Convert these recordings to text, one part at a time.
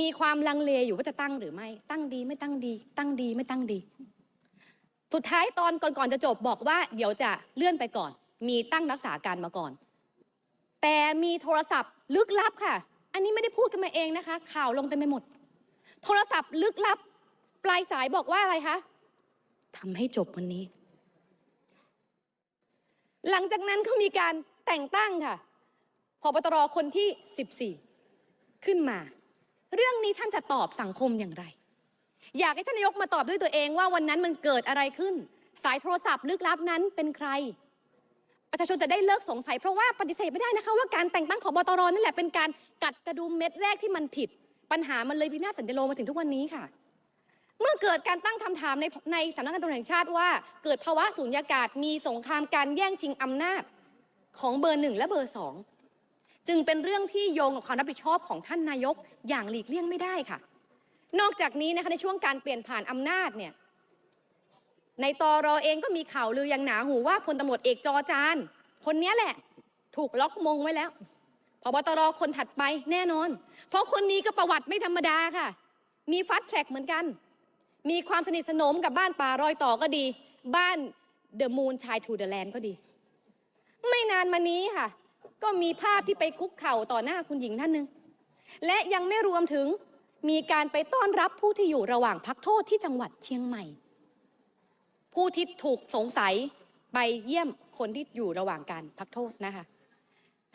มีความลังเลอยู่ว่าจะตั้งหรือไม่ ตั้งดีไม่ตั้งดี ตั้งดีไม่ตั้งดี สุดท้ายตอนก่อนๆจะจบบอกว่า เดี๋ยวจะเลื่อนไปก่อน มีตั้งรักษาการมาก่อน แต่มีโทรศัพท์ลึกลับค่ะ อันนี้ไม่ได้พูดกันมาเองนะคะ ข่าวลงเต็มไปหมด โทรศัพท์ลึกลับ ปลายสายบอกว่าอะไรคะทำให้จบวันนี้ หลังจากนั้นก็มีการแต่งตั้งค่ะพบตรคนที่ 14 ขึ้นมา เรื่องนี้ท่านจะตอบสังคมอย่างไร อยากให้ท่านนายกมาตอบด้วยตัวเองว่าวันนั้นมันเกิดอะไรขึ้น สายโทรศัพท์ลึกลับนั้นเป็นใคร ประชาชนจะได้เลิกสงสัยเพราะว่าปฏิเสธไม่ได้นะคะว่าการแต่งตั้งของบตรนั่นแหละเป็นการกัดกระดุมเม็ดแรกที่มันผิด ปัญหามันเลยวินาศสันติโลมาถึงทุกวันนี้ค่ะเมื่อเกิดการตั้งคำถามในในสำนักงานตำรวจแห่งชาติว่า เกิดภาวะสูญญากาศมีสงครามการแย่งชิงอำนาจของเบอร์หนึ่งและเบอร์สอง จึงเป็นเรื่องที่โยงกับความรับผิดชอบของท่านนายกอย่างหลีกเลี่ยงไม่ได้ค่ะ นอกจากนี้นะคะในช่วงการเปลี่ยนผ่านอำนาจเนี่ยในตอรอเองก็มีข่าวลืออย่างหนาหูว่าพลตำรวจเอกจอจานคนนี้แหละถูกล็อกมงไว้แล้วพบตรคนถัดไปแน่นอน เพราะคนนี้ก็ประวัติไม่ธรรมดาค่ะ มีฟัดแทร็กเหมือนกัน มีความสนิทสนมกับบ้านป่ารอยต่อก็ดี บ้านเดอะมูนชายทูเดอะแลนด์ก็ดี ไม่นานมานี้ค่ะ ก็มีภาพที่ไปคุกเข่าต่อหน้าคุณหญิงท่านหนึ่งและยังไม่รวมถึงมีการไปต้อนรับผู้ที่อยู่ระหว่างพักโทษที่จังหวัดเชียงใหม่ ผู้ที่ถูกสงสัยไปเยี่ยมคนที่อยู่ระหว่างการพักโทษนะคะ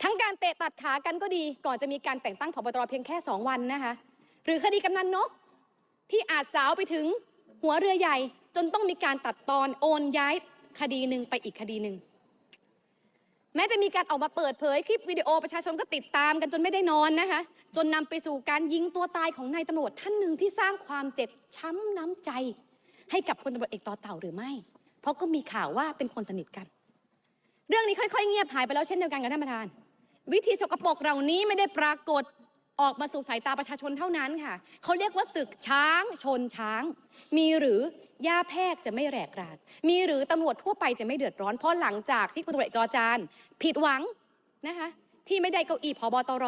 ทั้งการเตะตัดขากันก็ดี ก่อนจะมีการแต่งตั้งผบตรเพียงแค่2วันนะคะ หรือคดีกำนันนกที่อาจสาวไปถึงหัวเรือใหญ่ จนต้องมีการตัดตอนโอนย้ายคดีหนึ่งไปอีกคดีหนึ่ง แม้จะมีการออกมาเปิดเผยคลิปวิดีโอประชาชนก็ติดตามกันจนไม่ได้นอนนะคะ จนนำไปสู่การยิงตัวตายของนายตำรวจท่านหนึ่งที่สร้างความเจ็บช้ำน้ำใจ ให้กับพลตำรวจเอกต่อเต่าหรือไม่ เพราะก็มีข่าวว่าเป็นคนสนิทกัน เรื่องนี้ค่อยๆ เงียบหายไปแล้วเช่นเดียวกันกับท่านประธาน วิธีสกปรกเหล่านี้ไม่ได้ปรากฏ ออกมาสู่สายตาประชาชนเท่านั้นค่ะ เขาเรียกว่าศึกช้างชนช้าง มีหรือย่าแพรกจะไม่แหลกรานมีหรือตำรวจทั่วไปจะไม่เดือดร้อน เพราะหลังจากที่พลตำรวจอจอจานผิดหวังนะคะที่ไม่ได้เก้าอี้พบตร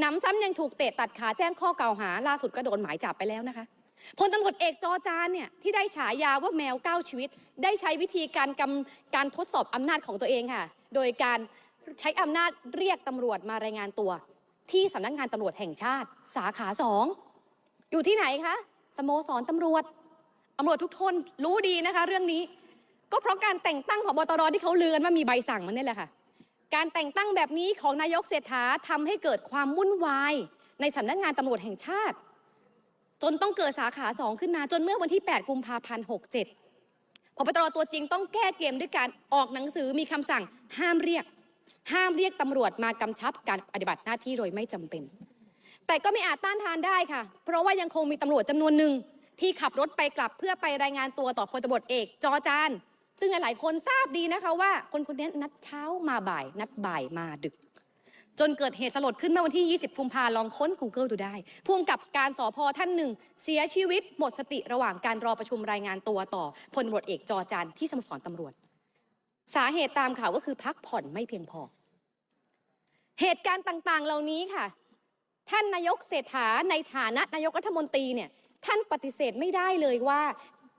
หนำซ้ำยังถูกเตะตัดขาแจ้งข้อกล่าวหา ล่าสุดก็โดนหมายจับไปแล้วนะคะพลตำรวจเอกจอจานเนี่ยที่ได้ฉายาว่าแมวเก้าชีวิต ได้ใช้วิธีการกำการทดสอบอำนาจของตัวเองค่ะ โดยการใช้อำนาจเรียกตำรวจมารายงานตัว ที่สำนักงานตำรวจแห่งชาติ สาขาสองอยู่ที่ไหนคะสโมสรตำรวจตำรวจทุกคนรู้ดีนะคะ เรื่องนี้ ก็เพราะการแต่งตั้งของบตรที่เขาเลือนว่ามีใบสั่งมันนี่แหละค่ะ การแต่งตั้งแบบนี้ของนายกเศรษฐาทำให้เกิดความวุ่นวาย ในสำนักงานตำรวจแห่งชาติ จนต้องเกิดสาขาสองขึ้นมา จนเมื่อวันที่ 8 กุมภาพันธ์67พบตรตัวจริงต้องแก้เกมด้วยการออกหนังสือมีคำสั่งห้ามเรียก ห้ามเรียกตำรวจมากำชับการปฏิบัติหน้าที่โดยไม่จำเป็น แต่ก็ไม่อาจต้านทานได้ค่ะ เพราะว่ายังคงมีตำรวจจำนวนหนึ่งที่ขับรถไปกลับเพื่อไปรายงานตัวต่อพลตำรวจเอกจอจานซึ่งหลายๆคนทราบดีนะคะว่า คนคนนี้นัดเช้ามาบ่าย นัดบ่ายมาดึก จนเกิดเหตุสลดขึ้นเมื่อวันที่ 20กุมภาลองค้น Google ดูได้พ่วงกับการสอพอท่านหนึ่ง เสียชีวิตหมดสติระหว่างการรอประชุมรายงานตัวต่อพลตำรวจเอกจอจานที่สโมสรตำรวจ สาเหตุตามข่าวก็คือพักผ่อนไม่เพียงพอ เหตุการณ์ต่างๆ เหล่านี้ค่ะ ท่านนายกเศรษฐาในฐานะนายกรัฐมนตรีเนี่ยท่านปฏิเสธไม่ได้เลยว่า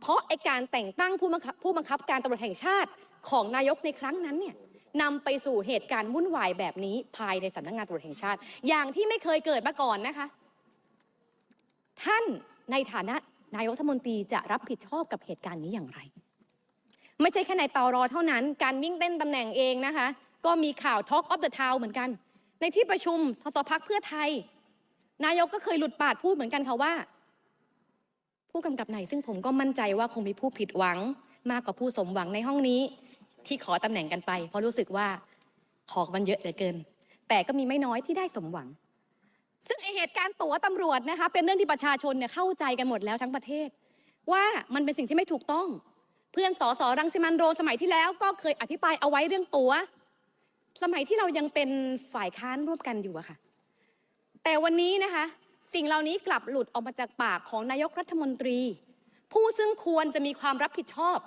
เพราะไอการแต่งตั้งผู้บังคับผู้บังคับการตำรวจแห่งชาติของนายกในครั้งนั้นเนี่ยนำไปสู่เหตุการณ์วุ่นวายแบบนี้ภายในสำนักงานตำรวจแห่งชาติ อย่างที่ไม่เคยเกิดมาก่อนนะคะ ท่านในฐานะนายกรัฐมนตรีจะรับผิดชอบกับเหตุการณ์นี้อย่างไร ไม่ใช่แค่ในตอรอเท่านั้น การวิ่งเต้นตำแหน่งเองนะคะ ก็มีข่าว Talk of the Town เหมือนกัน ในที่ประชุมสสพักเพื่อไทย นายกก็เคยหลุดปากพูดเหมือนกันค่ะว่า ผู้กำกับไหนซึ่งผมก็มั่นใจว่าคงมีผู้ผิดหวัง มากกว่าผู้สมหวังในห้องนี้ ที่ขอตำแหน่งกันไป เพราะรู้สึกว่าขอมันเยอะเหลือเกิน แต่ก็มีไม่น้อยที่ได้สมหวัง ซึ่งไอเหตุการณ์ตั๋วตำรวจนะคะเป็นเรื่องที่ประชาชนเนี่ยเข้าใจกันหมดแล้วทั้งประเทศ ว่ามันเป็นสิ่งที่ไม่ถูกต้อง เพื่อนสสรังสิมันโรสมัยที่แล้ว ก็เคยอภิปรายเอาไว้เรื่องตั๋ว สมัยที่เรายังเป็นฝ่ายค้านร่วมกันอยู่อะค่ะ แต่วันนี้นะคะ สิ่งเหล่านี้กลับหลุดออกมาจากปากของนายกรัฐมนตรี ผู้ซึ่งควรจะมีความรับผิดชอบ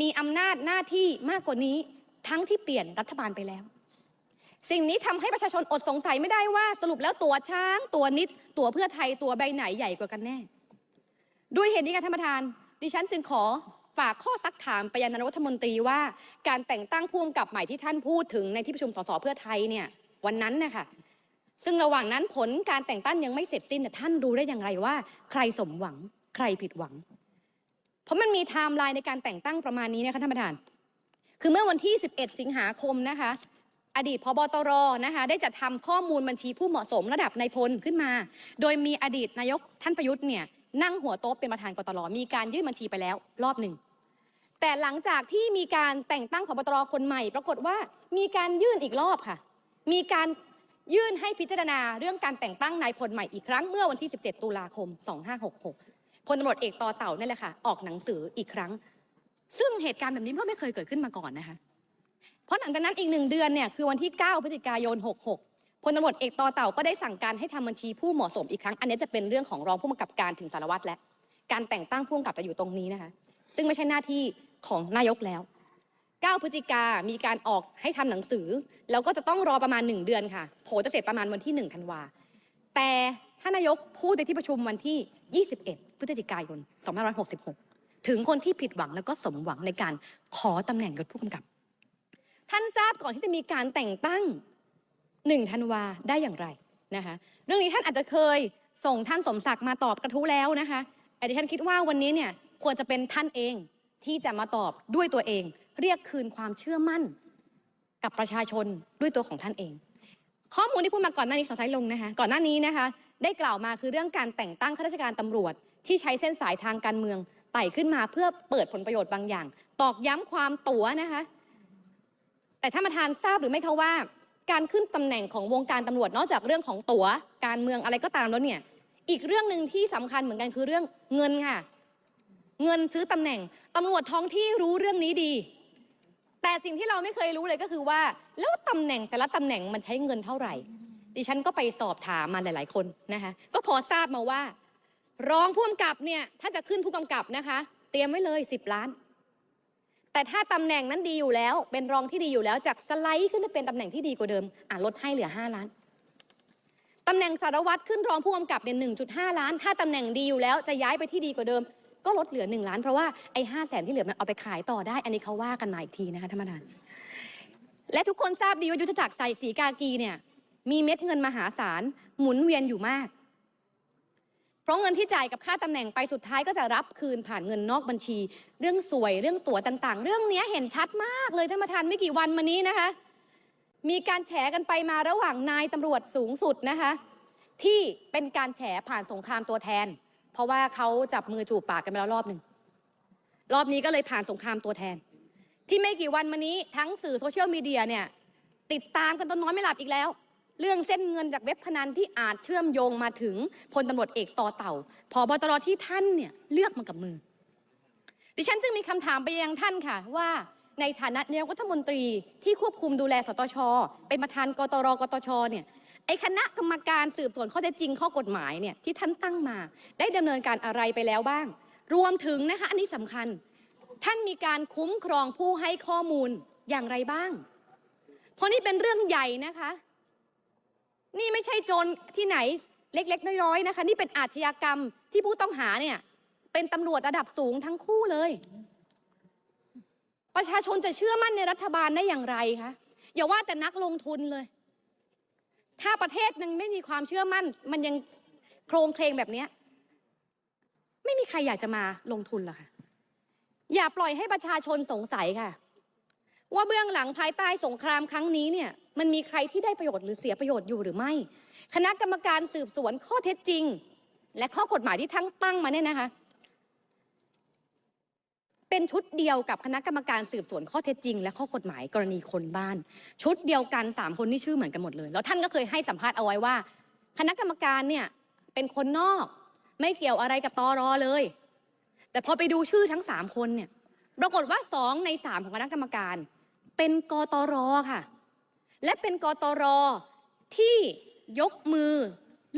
มีอำนาจหน้าที่มากกว่านี้ทั้งที่เปลี่ยนรัฐบาลไปแล้ว สิ่งนี้ทำให้ประชาชนอดสงสัยไม่ได้ว่าสรุปแล้วตัวช้าง ตัวนิด ตัวเพื่อไทยตัวใบไหนใหญ่กว่ากันแน่ ด้วยเหตุนี้ค่ะท่านประธาน ดิฉันจึงขอ ฝากข้อซักถามไปยังนายกรัฐมนตรีว่า การแต่งตั้งผู้กำกับใหม่ที่ท่านพูดถึงในที่ประชุมสสเพื่อไทยเนี่ยวันนั้นนะคะซึ่งระหว่างนั้นผลการแต่งตั้งยังไม่เสร็จสิ้นเนี่ท่านรู้ได้อย่างไรว่า ใครสมหวังใครผิดหวัง เพราะมันมีไทม์ไลน์ในการแต่งตั้งประมาณนี้นะคะท่านประธาน คือเมื่อวันที่ 11 สิงหาคมนะคะ อดีตพบตรนะคะได้จัดทำข้อมูลบัญชีผู้เหมาะสมระดับนายพลขึ้นมา โดยมีอดีตนายกท่านประยุทธ์เนี่ยนั่งหัวโต๊ะเป็นประธานกตรมีการยื่นบัญชีไปแล้วรอบหนึ่ง แต่หลังจากที่มีการแต่งตั้งพบตรคนใหม่ ปรากฏว่ามีการยื่นอีกรอบค่ะ มีการยื่นให้พิจารณาเรื่องการแต่งตั้งนายพลใหม่อีกครั้งเมื่อวันที่ 17 ตุลาคม 2566พลตำรวจเอกต่อเต่านั่นแหละค่ะ ออกหนังสืออีกครั้ง ซึ่งเหตุการณ์แบบนี้ก็ไม่เคยเกิดขึ้นมาก่อนนะคะ เพราะหลังจากนั้นอีกหนึ่งเดือนเนี่ยคือวันที่ 9 พฤศจิกายน 66พลตำรวจเอกต่อเต่าก็ได้สั่งการให้ทำบัญชีผู้เหมาะสมอีกครั้ง อันนี้จะเป็นเรื่องของรองผู้กำกับการถึงสารวัตรและ การแต่งตั้งผู้กำกับจะอยู่ตรงนี้นะคะ ซึ่งไม่ใช่หน้าที่ ของนายกแล้ว 9 พฤศจิกามีการออกให้ทำหนังสือ แล้วก็จะต้องรอประมาณ 1 เดือนค่ะโผจะเสร็จประมาณวันที่ 1 ธันวา แต่ท่านนายกพูดในที่ประชุมวันที่ 21 พฤศจิกายน 2566 ถึงคนที่ผิดหวังแล้วก็สมหวังในการขอตำแหน่งยศผู้กำกับ ท่านทราบก่อนที่จะมีการแต่งตั้งหนึ่งธันวาได้อย่างไรนะคะ เรื่องนี้ท่านอาจจะเคยส่งท่านสมศักดิ์มาตอบกระทู้แล้วนะคะแต่ดิฉันคิดว่าวันนี้เนี่ยควรจะเป็นท่านเอง ที่จะมาตอบด้วยตัวเอง เรียกคืนความเชื่อมั่น กับประชาชนด้วยตัวของท่านเอง ข้อมูลที่พูดมาก่อนหน้านี้ขอใช้ลงนะคะก่อนหน้านี้นะคะ ได้กล่าวมาคือเรื่องการแต่งตั้งข้าราชการตำรวจ ที่ใช้เส้นสายทางการเมืองไต่ขึ้นมาเพื่อเปิดผลประโยชน์บางอย่าง ตอกย้ำความตั๋วนะคะ แต่ท่านประธานทราบหรือไม่คะว่า การขึ้นตำแหน่งของวงการตำรวจนอกจากเรื่องของตั๋วการเมืองอะไรก็ตามแล้วเนี่ยอีกเรื่องหนึ่งที่สำคัญเหมือนกันคือเรื่องเงินค่ะ เงินซื้อตำแหน่งตำรวจท้องที่รู้เรื่องนี้ดี แต่สิ่งที่เราไม่เคยรู้เลยก็คือว่า แล้วตำแหน่งแต่ละตำแหน่งมันใช้เงินเท่าไหร่ ดิฉันก็ไปสอบถามมาหลาย ๆ คนนะคะก็พอทราบมาว่า รองผู้กำกับเนี่ยถ้าจะขึ้นผู้กำกับนะคะ เตรียมไว้เลย10ล้าน แต่ถ้าตำแหน่งนั้นดีอยู่แล้ว เป็นรองที่ดีอยู่แล้วจากสไลด์ขึ้นไปเป็นตำแหน่งที่ดีกว่าเดิมอะลดให้เหลือ5ล้านตำแหน่งสารวัตรขึ้นรองผู้กำกับเนี่ย1.5 ล้าน ถ้าตำแหน่งดีอยู่แล้วจะย้ายไปที่ดีกว่าเดิม ก็ลดเหลือ 1 ล้าน เพราะว่าไอ้ห้าแสนที่เหลือมันเอาไปขายต่อได้ อันนี้เขาว่ากันมาอีกทีนะคะท่านประธาน และทุกคนทราบดีว่ายุทธจักรใส่สีกากีเนี่ยมีเม็ดเงินมหาศาลหมุนเวียนอยู่มาก เพราะเงินที่จ่ายกับค่าตำแหน่งไปสุดท้ายก็จะรับคืนผ่านเงินนอกบัญชี เรื่องสวยเรื่องตั๋วต่างๆ เรื่องนี้เห็นชัดมากเลยท่านประธานไม่กี่วันมานี้นะคะ มีการแฉกันไปมาระหว่างนายตำรวจสูงสุดนะคะ ที่เป็นการแฉผ่านสงครามตัวแทน เพราะว่าเขาจับมือจูบปากกันไปแล้วรอบหนึ่ง รอบนี้ก็เลยผ่านสงครามตัวแทน ที่ไม่กี่วันมานี้ทั้งสื่อโซเชียลมีเดียเนี่ย ติดตามกันจนนอนไม่หลับอีกแล้ว เรื่องเส้นเงินจากเว็บพนันที่อาจเชื่อมโยงมาถึงพลตำรวจเอกต่อเต่าพอบตรที่ท่านเนี่ยเลือกมากับมือ ดิฉันจึงมีคำถามไปยังท่านค่ะว่าในฐานะนายกรัฐมนตรีที่ควบคุมดูแลสตชเป็นประธานกตรกตชเนี่ย ไอ้คณะกรรมการสืบสวนข้อเท็จจริงข้อกฎหมายเนี่ยที่ท่านตั้งมา ได้ดำเนินการอะไรไปแล้วบ้าง รวมถึงนะคะอันนี้สำคัญ ท่านมีการคุ้มครองผู้ให้ข้อมูลอย่างไรบ้าง เพราะนี่เป็นเรื่องใหญ่นะคะ นี่ไม่ใช่โจรที่ไหนเล็ก ๆ น้อยๆนะคะ นี่เป็นอาชญากรรมที่ผู้ต้องหาเนี่ยเป็นตำรวจระดับสูงทั้งคู่เลย ประชาชนจะเชื่อมั่นในรัฐบาลได้อย่างไรคะอย่าว่าแต่นักลงทุนเลย ถ้าประเทศยังไม่มีความเชื่อมั่น มันยังโครงเคลงแบบนี้ ไม่มีใครอยากจะมาลงทุนหรอกค่ะ อย่าปล่อยให้ประชาชนสงสัยค่ะ ว่าเบื้องหลังภายใต้สงครามครั้งนี้เนี่ย มันมีใครที่ได้ประโยชน์หรือเสียประโยชน์อยู่หรือไม่ คณะกรรมการสืบสวนข้อเท็จจริง และข้อกฎหมายที่ทั้งตั้งมาเนี่ยนะคะ เป็นชุดเดียวกับคณะกรรมการสืบสวนข้อเท็จจริง และข้อกฎหมายกรณีคนบ้าน ชุดเดียวกันสามคนนี่ชื่อเหมือนกันหมดเลย แล้วท่านก็เคยให้สัมภาษณ์เอาไว้ว่า คณะกรรมการเนี่ยเป็นคนนอก ไม่เกี่ยวอะไรกับตอรอเลย แต่พอไปดูชื่อทั้งสามคนเนี่ยปรากฏว่าสองในสามของคณะกรรมการ เป็นกตรค่ะ และเป็นกตรที่ยกมือ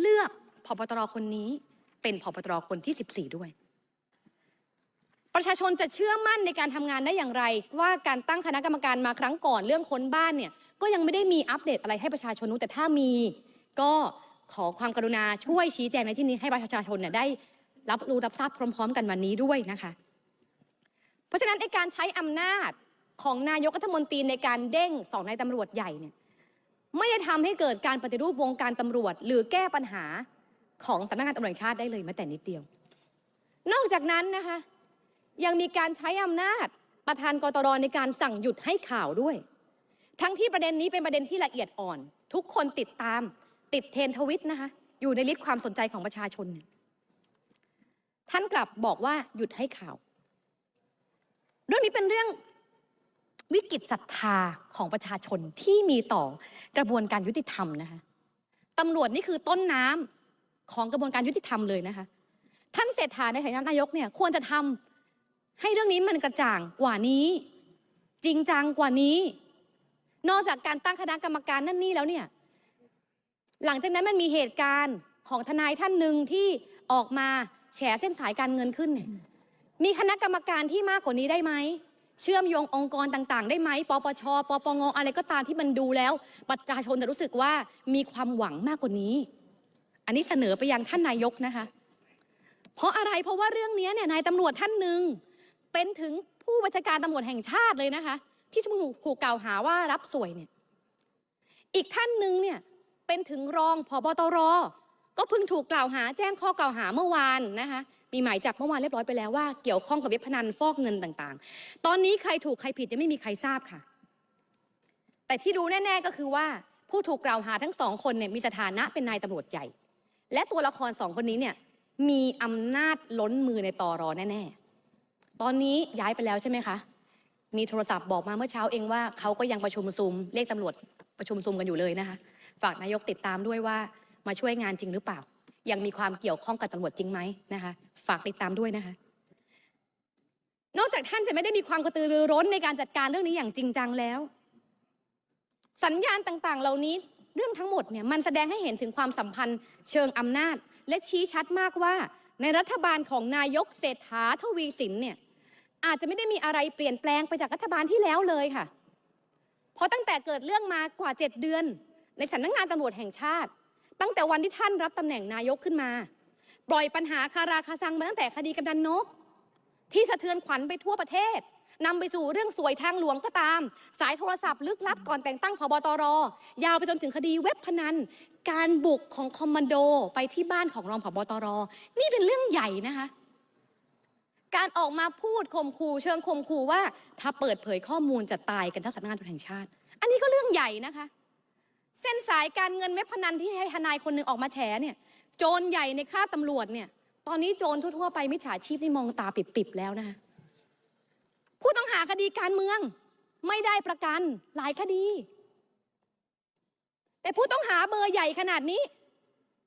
เลือกพบตรคนนี้ เป็นพบตรคนที่ 14 ด้วย ประชาชนจะเชื่อมั่นในการทำงานได้อย่างไร ว่าการตั้งคณะกรรมการมาครั้งก่อนเรื่องค้นบ้านเนี่ยก็ยังไม่ได้มีอัปเดตอะไรให้ประชาชนรู้แต่ถ้ามี ก็ขอความกรุณาช่วยชี้แจงในที่นี้ให้ประชาชนเนี่ยได้รับรู้รับทราบพร้อม ๆ กันวันนี้ด้วยนะคะ เพราะฉะนั้นไอการใช้อำนาจของนายกรัฐมนตรีในการเด้งสองนายตำรวจใหญ่เนี่ยไม่ได้ทำให้เกิดการปฏิรูปวงการตำรวจ หรือแก้ปัญหาของสำนักงานตำรวจชาติได้เลยแม้แต่นิดเดียว นอกจากนั้นนะคะ ยังมีการใช้อำนาจประธานกตรในการสั่งหยุดให้ข่าวด้วย ทั้งที่ประเด็นนี้เป็นประเด็นที่ละเอียดอ่อน ทุกคนติดตาม ติดเทรนทวิตนะคะ อยู่ในลิสต์ความสนใจของประชาชน ท่านกลับบอกว่าหยุดให้ข่าว เรื่องนี้เป็นเรื่องวิกฤตศรัทธาของประชาชนที่มีต่อกระบวนการยุติธรรมนะคะตำรวจนี่คือต้นน้ำของกระบวนการยุติธรรมเลยนะคะ ท่านเศรษฐาในฐานะนายกเนี่ยควรจะทำ ให้เรื่องนี้มันกระจ่างกว่านี้ จริงจังกว่านี้ นอกจากการตั้งคณะกรรมการนั่นนี่แล้วเนี่ย หลังจากนั้นมันมีเหตุการณ์ของทนายท่านหนึ่งที่ออกมาแฉเส้นสายการเงินขึ้นเนี่ยมีคณะกรรมการที่มากกว่านี้ได้ไหม เชื่อมโยงองค์กรต่าง ๆ ได้ไหมปปชปปงอะไรก็ตามที่มันดูแล้ว ประชาชนจะรู้สึกว่ามีความหวังมากกว่านี้ อันนี้เสนอไปยังท่านนายกนะคะ เพราะอะไรเพราะว่าเรื่องนี้เนี่ยนายตำรวจท่านหนึ่ง เป็นถึงผู้บัญชาการตำรวจแห่งชาติเลยนะคะ ที่ถูกกล่าวหาว่ารับสวยเนี่ย อีกท่านหนึ่งเนี่ยเป็นถึงรองผบตรก็เพิ่งถูกกล่าวหาแจ้งข้อกล่าวหาเมื่อวานนะคะมีหมายจับเมื่อวานเรียบร้อยไปแล้วว่าเกี่ยวข้องกับเว็บพนันฟอกเงินต่างๆ ตอนนี้ใครถูกใครผิดยังไม่มีใครทราบค่ะ แต่ที่รู้แน่ ๆก็คือว่าผู้ถูกกล่าวหาทั้งสองคนเนี่ยมีสถานะเป็นนายตำรวจใหญ่ และตัวละครสองคนนี้เนี่ยมีอำนาจล้นมือในตอรอแน่ ๆ ตอนนี้ย้ายไปแล้วใช่ไหมคะ มีโทรศัพท์บอกมาเมื่อเช้าเองว่าเขาก็ยังประชุมซุมเรียกตำรวจประชุมซุมกันอยู่เลยนะคะ ฝากนายกติดตามด้วยว่ามาช่วยงานจริงหรือเปล่า ยังมีความเกี่ยวข้องกับตำรวจจริงไหมนะคะ ฝากติดตามด้วยนะคะ นอกจากท่านจะไม่ได้มีความกระตือรือร้นในการจัดการเรื่องนี้อย่างจริงจังแล้ว สัญญาณต่างๆ เหล่านี้เรื่องทั้งหมดเนี่ยมันแสดงให้เห็นถึงความสัมพันธ์เชิงอำนาจ และชี้ชัดมากว่าในรัฐบาลของนายกเศรษฐาทวีสินเนี่ย อาจจะไม่ได้มีอะไรเปลี่ยนแปลงไปจากรัฐบาลที่แล้วเลยค่ะ เพราะตั้งแต่เกิดเรื่องมากว่าเจ็ดเดือน ในสำนักงานตำรวจแห่งชาติ ตั้งแต่วันที่ท่านรับตำแหน่งนายกขึ้นมา ปล่อยปัญหาคาราคาซังมาตั้งแต่คดีกำนันนก ที่สะเทือนขวัญไปทั่วประเทศนำไปสู่เรื่องสวยทางหลวงก็ตาม สายโทรศัพท์ลึกลับก่อนแต่งตั้งพบตร ยาวไปจนถึงคดีเว็บพนัน การบุกของคอมมานโดไปที่บ้านของรองผบตร นี่เป็นเรื่องใหญ่นะคะ การออกมาพูดข่มขู่เชิงข่มขู่ว่า ถ้าเปิดเผยข้อมูลจะตายกันทั้งสำนักงานตำรวจแห่งชาติ อันนี้ก็เรื่องใหญ่นะคะ เส้นสายการเงินเว็บพนันที่ให้ทนายคนหนึ่งออกมาแฉเนี่ย โจรใหญ่ในคราบตำรวจเนี่ย ตอนนี้โจรทั่วๆไปมิจฉาชีพนี่มองตาปิบๆแล้วนะคะผู้ต้องหาคดีการเมืองไม่ได้ประกันหลายคดี แต่ผู้ต้องหาเบอร์ใหญ่ขนาดนี้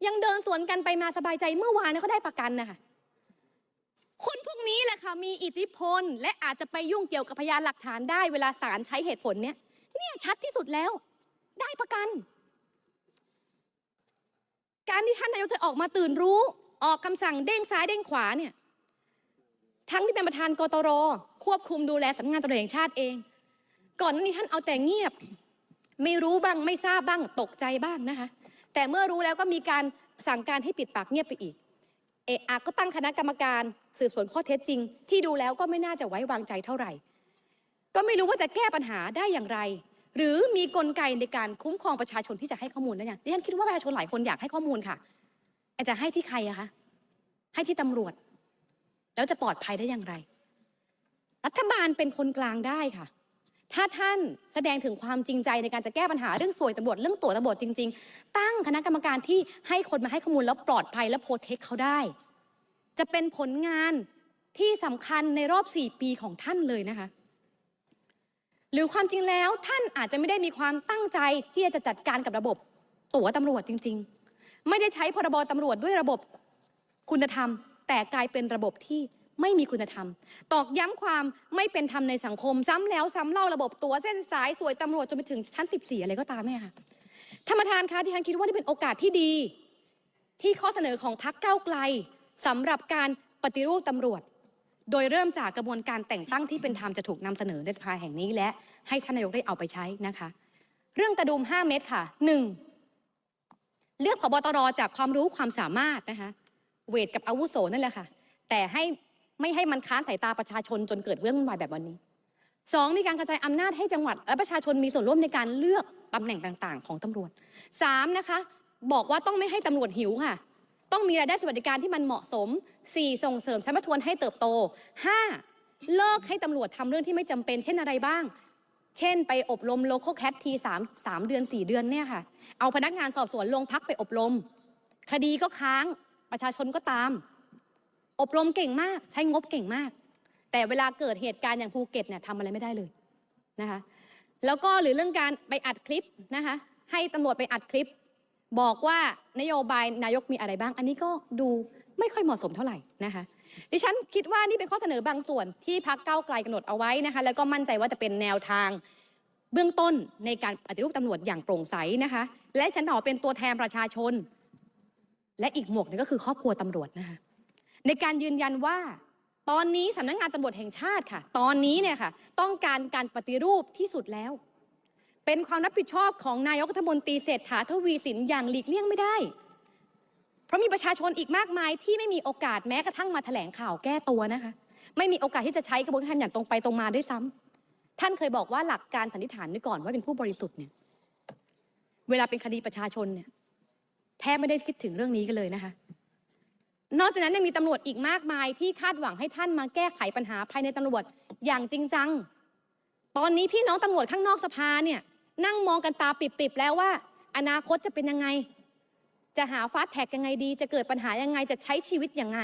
ยังเดินสวนกันไปมาสบายใจเมื่อวานเนยเขาได้ประกันนะคะ คนพวกนี้แหละค่ะมีอิทธิพล และอาจจะไปยุ่งเกี่ยวกับพยานหลักฐานได้เวลาศาลใช้เหตุผลเนี่ยเนี่ยชัดที่สุดแล้ว ได้ประกัน การที่ท่านนายกจะออกมาตื่นรู้ ออกคำสั่งเด้งซ้ายเด้งขวาเนี่ยทั้งที่เป็นประธานกตรควบคุมดูแลสำนักงานตำรวจแห่งชาติเอง ก่อนหน้านี้ท่านเอาแต่เงียบ ไม่รู้บ้างไม่ทราบบ้างตกใจบ้างนะคะ แต่เมื่อรู้แล้วก็มีการสั่งการให้ปิดปากเงียบไปอีก เอะอะก็ตั้งคณะกรรมการสืบสวนข้อเท็จจริง ที่ดูแล้วก็ไม่น่าจะไว้วางใจเท่าไหร่ ก็ไม่รู้ว่าจะแก้ปัญหาได้อย่างไร หรือมีกลไกในการคุ้มครองประชาชนที่จะให้ข้อมูลได้อย่างดิฉันคิดว่าประชาชนหลายคนอยากให้ข้อมูลค่ะแต่จะให้ที่ใครอะคะให้ที่ตำรวจ แล้วจะปลอดภัยได้อย่างไร รัฐบาลเป็นคนกลางได้ค่ะ ถ้าท่านแสดงถึงความจริงใจในการจะแก้ปัญหาเรื่องสวยตำรวจเรื่องตั๋วตำรวจจริง ๆ ตั้งคณะกรรมการที่ให้คนมาให้ข้อมูลแล้วปลอดภัยและโปรเทคเขาได้ จะเป็นผลงานที่สำคัญในรอบ 4 ปีของท่านเลยนะคะ หรือความจริงแล้วท่านอาจจะไม่ได้มีความตั้งใจที่จะจัดการกับระบบตั๋วตำรวจจริง ๆ ไม่ได้ใช้พรบตำรวจด้วยระบบคุณธรรม แต่กลายเป็นระบบที่ ไม่มีคุณธรรม ตอกย้ำความไม่เป็นธรรมในสังคม ซ้ำแล้วซ้ำเล่าระบบตัวเส้นสายสวยตำรวจจนไปถึงชั้น 14 อะไรก็ตามเนี่ยค่ะท่านประธานคะที่ฉันคิดว่านี่เป็นโอกาสที่ดี ที่ข้อเสนอของพรรคก้าวไกลสำหรับการปฏิรูปตำรวจ โดยเริ่มจากกระบวนการแต่งตั้งที่เป็นธรรมจะถูกนำเสนอในสภาแห่งนี้ และให้ท่านนายกได้เอาไปใช้นะคะ เรื่องกระดุม 5 เม็ดค่ะ 1. เลือกผบตรจากความรู้ความสามารถนะคะ เวทกับอาวุโสนั่นแหละค่ะ แต่ให้ ไม่ให้มันค้านสายตาประชาชนจนเกิดเรื่องวุ่นวายแบบวันนี้สองมีการกระจายอำนาจให้จังหวัดและประชาชนมีส่วนร่วมในการเลือกตำแหน่งต่าง ๆ ของตำรวจสามนะคะบอกว่าต้องไม่ให้ตำรวจหิวค่ะ ต้องมีรายได้สวัสดิการที่มันเหมาะสม 4. ส่งเสริมชั้นประทวนให้เติบโต 5. เลิกให้ตำรวจทำเรื่องที่ไม่จำเป็น เช่นอะไรบ้าง เช่น ไปอบรม local cat ทีสามสามเดือน4เดือนเนี่ยค่ะ เอาพนักงานสอบสวนลงพักไปอบรม คดีก็ค้างประชาชนก็ตาม อบรมเก่งมากใช้งบเก่งมาก แต่เวลาเกิดเหตุการณ์อย่างภูเก็ตเนี่ยทำอะไรไม่ได้เลยนะคะแล้วก็หรือเรื่องการไปอัดคลิปนะคะให้ตำรวจไปอัดคลิป บอกว่านโยบายนายกมีอะไรบ้าง อันนี้ก็ดูไม่ค่อยเหมาะสมเท่าไหร่นะคะดิฉันคิดว่านี่เป็นข้อเสนอบางส่วนที่พักเก้าไกลกำหนดเอาไว้นะคะแล้วก็มั่นใจว่าจะเป็นแนวทางเบื้องต้นในการปฏิรูปตำรวจอย่างโปร่งใสนะคะและฉันขอเป็นตัวแทนประชาชน และอีกหมวกหนึงก็คือครอบครัวตำรวจนะคะ ในการยืนยันว่า ตอนนี้สำนักงานตำรวจแห่งชาติค่ะ ตอนนี้เนี่ยค่ะ ต้องการการปฏิรูปที่สุดแล้ว เป็นความรับผิดชอบของนายกรัฐมนตรีเศรษฐาทวีสินอย่างหลีกเลี่ยงไม่ได้ เพราะมีประชาชนอีกมากมายที่ไม่มีโอกาสแม้กระทั่งมาแถลงข่าวแก้ตัวนะคะ ไม่มีโอกาสที่จะใช้กระบวนการอย่างตรงไปตรงมาด้วยซ้ำท่านเคยบอกว่าหลักการสันนิษฐานไว้ก่อนว่าเป็นผู้บริสุทธิ์เนี่ย เวลาเป็นคดีประชาชนเนี่ยแทบไม่ได้คิดถึงเรื่องนี้กันเลยนะคะ นอกจากนั้นยังมีตำรวจอีกมากมายที่คาดหวังให้ท่านมาแก้ไขปัญหาภายในตำรวจอย่างจริงจัง ตอนนี้พี่น้องตำรวจข้างนอกสภาเนี่ยนั่งมองกันตาปิบๆแล้วว่า อนาคตจะเป็นยังไง จะหาฟาสแท็กยังไงดี จะเกิดปัญหายังไง จะใช้ชีวิตยังไง